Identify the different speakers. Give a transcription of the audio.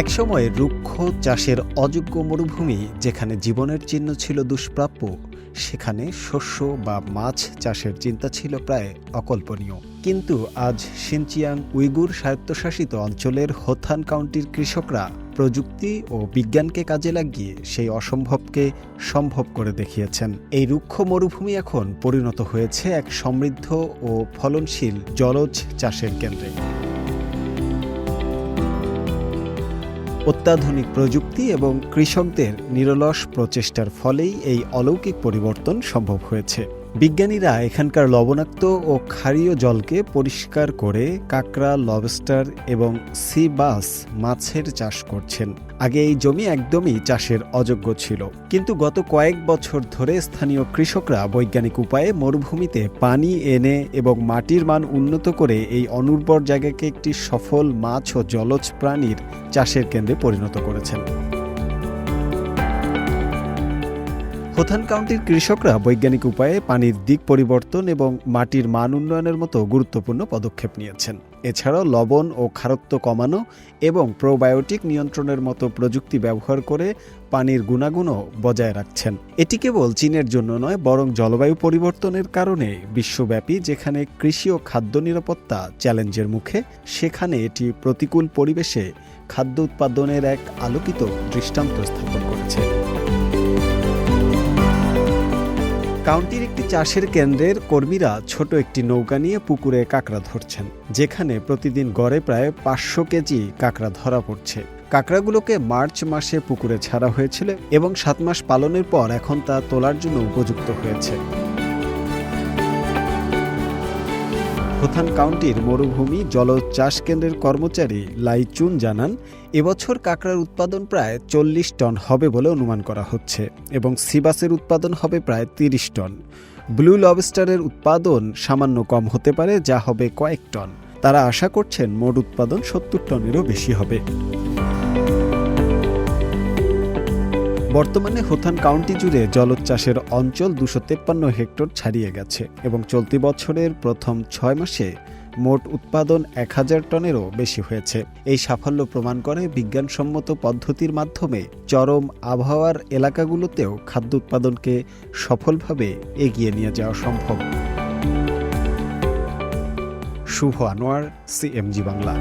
Speaker 1: একসময় রুক্ষ চাষের অযোগ্য মরুভূমি যেখানে জীবনের চিহ্ন ছিল দুষ্প্রাপ্য, সেখানে শস্য বা মাছ চাষের চিন্তা ছিল প্রায় অকল্পনীয়। কিন্তু আজ সিনচিয়াং উইগুর স্বায়ত্তশাসিত অঞ্চলের হোথান কাউন্টির কৃষকরা প্রযুক্তি ও বিজ্ঞানকে কাজে লাগিয়ে সেই অসম্ভবকে সম্ভব করে দেখিয়েছেন। এই রুক্ষ মরুভূমি এখন পরিণত হয়েছে এক সমৃদ্ধ ও ফলনশীল জলজ চাষের কেন্দ্রে। অত্যাধুনিক প্রযুক্তি এবং কৃষকদের নিরলস প্রচেষ্টার ফলেই এই অলৌকিক পরিবর্তন সম্ভব হয়েছে। বিজ্ঞানীরা এখানকার লবণাক্ত ও ক্ষারীয় জলকে পরিষ্কার করে কাঁকড়া, লবস্টার এবং সি বাস মাছের চাষ করছেন। আগে এই জমি একদমই চাষের অযোগ্য ছিল। কিন্তু গত কয়েক বছর ধরে স্থানীয় কৃষকরা বৈজ্ঞানিক উপায়ে মরুভূমিতে পানি এনে এবং মাটির মান উন্নত করে এই অনুর্বর জায়গাকে একটি সফল মাছ ও জলজ প্রাণীর চাষের কেন্দ্রে পরিণত করেছেন। হোথান কাউন্টির কৃষকরা বৈজ্ঞানিক উপায়ে পানির দিক পরিবর্তন এবং মাটির মান উন্নয়নের মতো গুরুত্বপূর্ণ পদক্ষেপ নিয়েছেন। এছাড়াও লবণ ও খারত্ব কমানো এবং প্রোবায়োটিক নিয়ন্ত্রণের মতো প্রযুক্তি ব্যবহার করে পানির গুণাগুণও বজায় রাখছেন। এটি কেবল চীনের জন্য নয়, বরং জলবায়ু পরিবর্তনের কারণে বিশ্বব্যাপী যেখানে কৃষি ও খাদ্য নিরাপত্তা চ্যালেঞ্জের মুখে, সেখানে এটি প্রতিকূল পরিবেশে খাদ্য উৎপাদনের এক আলোকিত দৃষ্টান্ত স্থাপন করেছে। কাউন্টির একটি চাষের কেন্দ্রের কর্মীরা ছোট একটি নৌকা নিয়ে পুকুরে কাঁকড়া ধরছেন, যেখানে প্রতিদিন গড়ে প্রায় পাঁচশো কেজি কাঁকড়া ধরা পড়ছে। কাঁকড়াগুলোকে মার্চ মাসে পুকুরে ছাড়া হয়েছিল এবং সাত মাস পালনের পর এখন তা তোলার জন্য উপযুক্ত হয়েছে। হোথান কাউন্টির মরুভূমি জলজ চাষ কেন্দ্রের কর্মচারী লাইচুন জানান, এবছর কাঁকড়ার উৎপাদন প্রায় চল্লিশ টন হবে বলে অনুমান করা হচ্ছে এবং সিবাসের উৎপাদন হবে প্রায় তিরিশ টন। ব্লু লবস্টারের উৎপাদন সামান্য কম হতে পারে, যা হবে কয়েক টন। তারা আশা করছেন মোট উৎপাদন সত্তর টনেরও বেশি হবে। বর্তমানে হোথান কাউন্টি জুড়ে চাষের অঞ্চল দুশো তেপ্পান্ন হেক্টর ছাড়িয়ে গেছে এবং চলতি বছরের প্রথম ছয় মাসে মোট উৎপাদন এক হাজার টনেরও বেশি হয়েছে। এই সাফল্য প্রমাণ করে বিজ্ঞানসম্মত পদ্ধতির মাধ্যমে চরম আবহাওয়ার এলাকাগুলোতেও খাদ্য উৎপাদনকে সফলভাবে এগিয়ে নিয়ে যাওয়া সম্ভব। শুভ আনোয়ার, সিএমজি বাংলা।